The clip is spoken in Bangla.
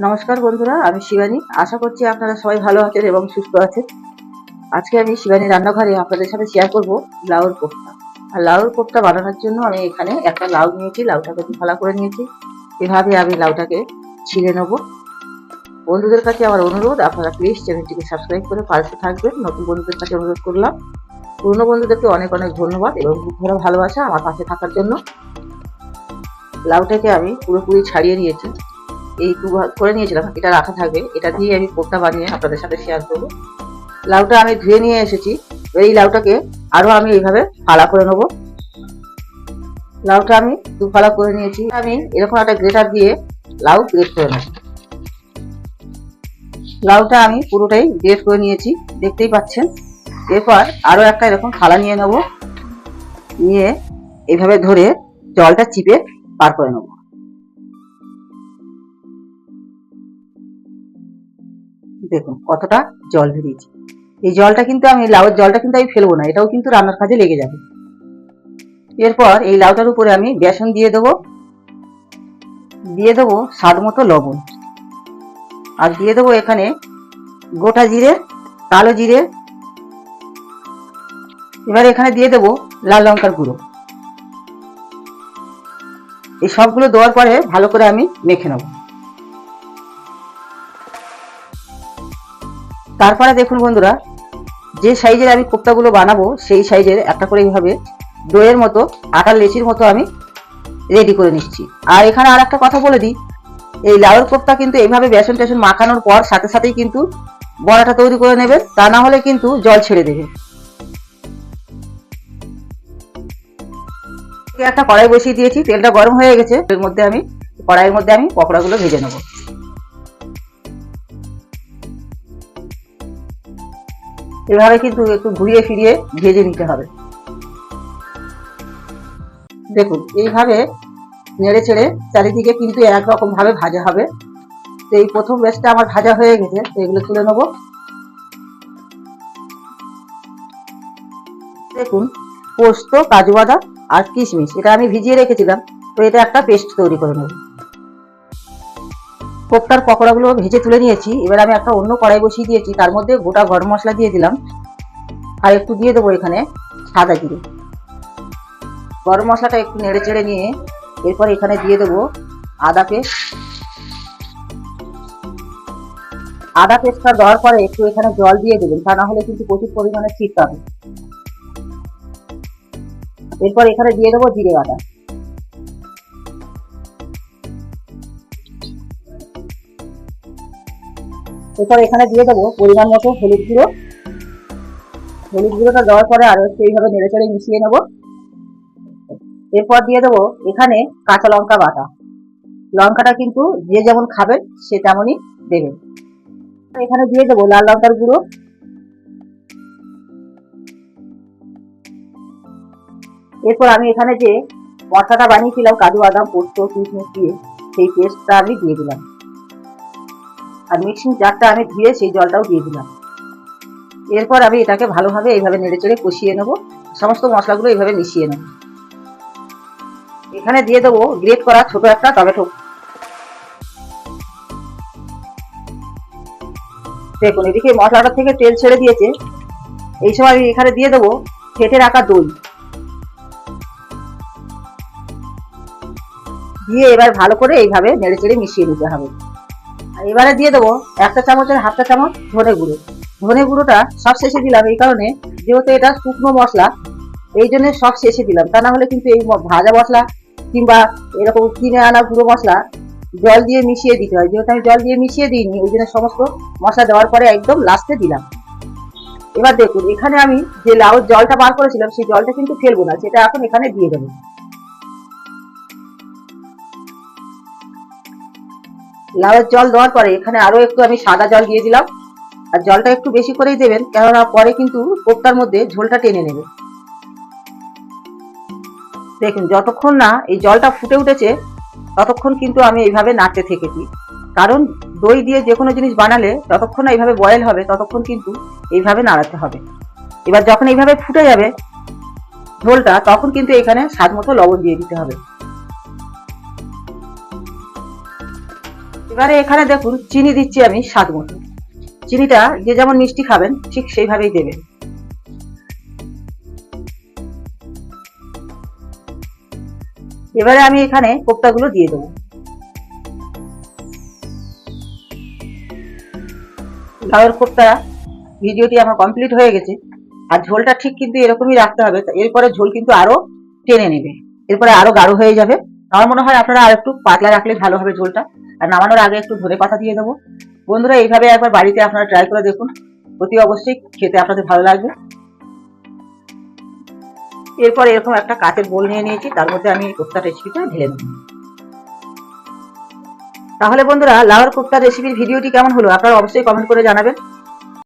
নমস্কার বন্ধুরা, আমি শিবানী। আশা করছি আপনারা সবাই ভালো আছেন এবং সুস্থ আছেন। আজকে আমি শিবানী রান্নাঘরে আপনাদের সাথে শেয়ার করব লাউর কোপ্তা। আর লাউর কোপ্তা বানানোর জন্য আমি এখানে একটা লাউ নিয়েছি, লাউটাকে ভালো করে নিয়েছি। এভাবে আমি লাউটাকে ছিঁড়ে নেব। বন্ধুদের কাছে আমার অনুরোধ, আপনারা প্লিজ চ্যানেলটিকে সাবস্ক্রাইব করে পাশে থাকবেন। নতুন বন্ধুদের কাছে অনুরোধ করলাম। পুরনো বন্ধুদেরকে অনেক অনেক ধন্যবাদ এবং ভরা ভালোবাসা আমার পাশে থাকার জন্য। লাউটাকে আমি পুরোপুরি ছাড়িয়ে নিয়েছি। এই দু করে নিয়েছিলাম, এটা রাখা থাকবে। এটা দিয়ে আমি কোপ্তা বানিয়ে আপনাদের সাথে শেয়ার করব। লাউটা আমি ধুয়ে নিয়ে এসেছি। এই লাউটাকে আরও আমি এইভাবে ফালা করে নেব। লাউটা আমি দু ফালা করে নিয়েছি। আমি এরকম একটা গ্রেটার দিয়ে লাউ গ্রেট করে নেব। লাউটা আমি পুরোটাই গ্রেট করে নিয়েছি, দেখতেই পাচ্ছেন। এরপর আরও একটা এরকম থালা নিয়ে নেব। নিয়ে এইভাবে ধরে জলটা চিপে পার করে নেব। দেখুন, কতটা জল বেরিয়েছে। এই জলটা কিন্তু আমি, লাউয়ের জলটা কিন্তু আমি ফেলব না, এটাও কিন্তু রান্নার কাজে লেগে যাবে। এরপর এই লাউটার উপরে আমি বেসন দিয়ে দেবো দিয়ে দেবো স্বাদ মতো লবণ। আর দিয়ে দেবো এখানে গোটা জিরে, কালো জিরে। এবার এখানে দিয়ে দেবো লাল লঙ্কার গুঁড়ো। এই সবগুলো দেওয়ার পরে ভালো করে আমি মেখে নেব। তারপরে দেখুন বন্ধুরা, যে সাইজের আমি কোপ্তাগুলো বানাবো, সেই সাইজের একটা করে এইভাবে দইয়ের মতো, আটার লেচির মতো আমি রেডি করে নিচ্ছি। আর এখানে আর একটা কথা বলে দিই, এই লাউয়ের কোপ্তা কিন্তু এইভাবে বেসন টেসন মাখানোর পর সাথে সাথেই কিন্তু বড়াটা তৈরি করে নেবেন তা না হলে কিন্তু জল ছেড়ে দেবে। একটা কড়াই বসিয়ে দিয়েছি, তেলটা গরম হয়ে গেছে, এর মধ্যে আমি, কড়াইয়ের মধ্যে আমি পকোড়াগুলো ভেজে নেব। এভাবে কিন্তু একটু ঘুরিয়ে ফিরিয়ে ভেজে নিতে হবে। দেখুন, এইভাবে নেড়ে ছেড়ে চারিদিকে কিন্তু একরকম ভাবে ভাজা হবে। তো এই প্রথম ব্যাচটা আমার ভাজা হয়ে গেছে, তো এগুলো তুলে নেব। দেখুন, পোস্ত, কাজু বাদাম আর কিশমিশ, এটা আমি ভিজিয়ে রেখেছিলাম, তো এটা একটা পেস্ট তৈরি করে নেব। কোপ্তার পকোড়াগুলো ভেজে তুলে নিয়েছি। এবার আমি একটা অন্য কড়াই বসিয়ে দিয়েছি। তার মধ্যে গোটা গরম মশলা দিয়ে দিলাম। আর একটু দিয়ে দেবো এখানে সাদা জিরে। গরম মশলাটা একটু নেড়ে চেড়ে নিয়ে এরপর এখানে দিয়ে দেবো আদা পেস্ট। আদা পেস্টটা দেওয়ার পরে একটু এখানে জল দিয়ে দেবেন, তা না হলে কিন্তু প্রচুর পরিমাণে ছিটকাবে। এরপর এখানে দিয়ে দেবো জিরে বাটা। এরপর এখানে দিয়ে দেবো পরিমাণ মতো হলুদ গুঁড়ো। হলুদ গুঁড়োটা দেওয়ার পরে আরও একটু এইভাবে নেড়ে চেড়ে মিশিয়ে নেব। এরপর দিয়ে দেবো এখানে কাঁচা লঙ্কা বাটা। লঙ্কাটা কিন্তু যে যেমন খাবেন সে তেমনই দেবেন এখানে দিয়ে দেবো লাল লঙ্কার গুঁড়ো। এরপর আমি এখানে যে মশলাটা বানিয়েছিলাম, কাজু বাদাম, পোস্ত, কিশমিশ দিয়ে, সেই পেস্টটা আমি দিয়ে দিলাম। আর মিক্সিং জারটা আমি ধুয়ে সেই জলটাও দিয়ে দিলাম। এরপর আমি এটাকে ভালোভাবে এইভাবে নেড়ে চেড়ে কষিয়ে নেব। সমস্ত মশলাগুলো এইভাবে মিশিয়ে নেব। এখানে দিয়ে দেবো গ্রেট করা ছোট একটা টমেটো। দেখুন, এদিকে মশলাটা থেকে তেল ছেড়ে দিয়েছে। এই সময় আমি এখানে দিয়ে দেবো ফেটে রাখা দই। দিয়ে এবার ভালো করে এইভাবে নেড়ে চেড়ে মিশিয়ে নিতে হবে। এবারে দিয়ে দেবো একটা চামচের হাফটা চামচ ধনে গুঁড়ো। ধনে গুঁড়োটা সব শেষে দিলাম এই কারণে যেহেতু এটা শুকনো মশলা, এই জন্য সব শেষে দিলাম। তা না হলে কিন্তু এই ভাজা মশলা কিংবা এরকম কিনে আনা গুঁড়ো মশলা জল দিয়ে মিশিয়ে দিতে হয়। যেহেতু আমি জল দিয়ে মিশিয়ে দিইনি, ওই জন্য সমস্ত মশলা দেওয়ার পরে একদম লাস্টে দিলাম। এবার দেখুন, এখানে আমি যে লাউ জলটা বার করেছিলাম, সেই জলটা কিন্তু ফেলব না, সেটা এখন এখানে দিয়ে দেবো। লাউয়ের জল দেওয়ার পরে এখানে আরও একটু আমি সাদা জল দিয়ে দিলাম। আর জলটা একটু বেশি করেই দেবেন, কেননা পরে কিন্তু কোপ্তার মধ্যে ঝোলটা টেনে নেবে। দেখুন, যতক্ষণ না এই জলটা ফুটে উঠেছে, ততক্ষণ কিন্তু আমি এইভাবে নাড়তে থেকেছি। কারণ দই দিয়ে যে কোনো জিনিস বানালে যতক্ষণ না এইভাবে বয়েল হবে, ততক্ষণ কিন্তু এইভাবে নাড়াতে হবে। এবার যখন এইভাবে ফুটে যাবে ঝোলটা, তখন কিন্তু এখানে স্বাদ মতো লবণ দিয়ে দিতে হবে। এবারে এখানে দেখুন, চিনি দিচ্ছি আমি স্বাদ মতো। চিনিটা যে যেমন মিষ্টি খাবেন, ঠিক সেইভাবেই দেবেন। এবারে আমি এখানে কোপ্তাগুলো দিয়ে দেবো। লাউয়ের কোপ্তা ভিডিওটি আমার কমপ্লিট হয়ে গেছে। আর ঝোলটা ঠিক কিন্তু এরকমই রাখতে হবে এরপরে ঝোল কিন্তু আরও টেনে নেবে। এরপরে আরও গাঢ় হয়ে যাবে। আমার মনে হয় আপনারা আর একটু পাতলা রাখলে ভালো হবে ঝোলটা। আর নামানোর আগে একটু ধরে পাতা দিয়ে দেবো। বন্ধুরা, এইভাবে একবার বাড়িতে আপনারা ট্রাই করে দেখুন। অতি অবশ্যই খেতে আপনাদের ভালো লাগবে। এরপর এরকম একটা কাঁচের বোল নিয়ে নিয়েছি, তার মধ্যে আমি কোপ্তা রেসিপিটা ঢেলে নেব তাহলে বন্ধুরা, লাউর কোপ্তা রেসিপির ভিডিওটি কেমন হলো? আপনারা অবশ্যই কমেন্ট করে জানাবেন।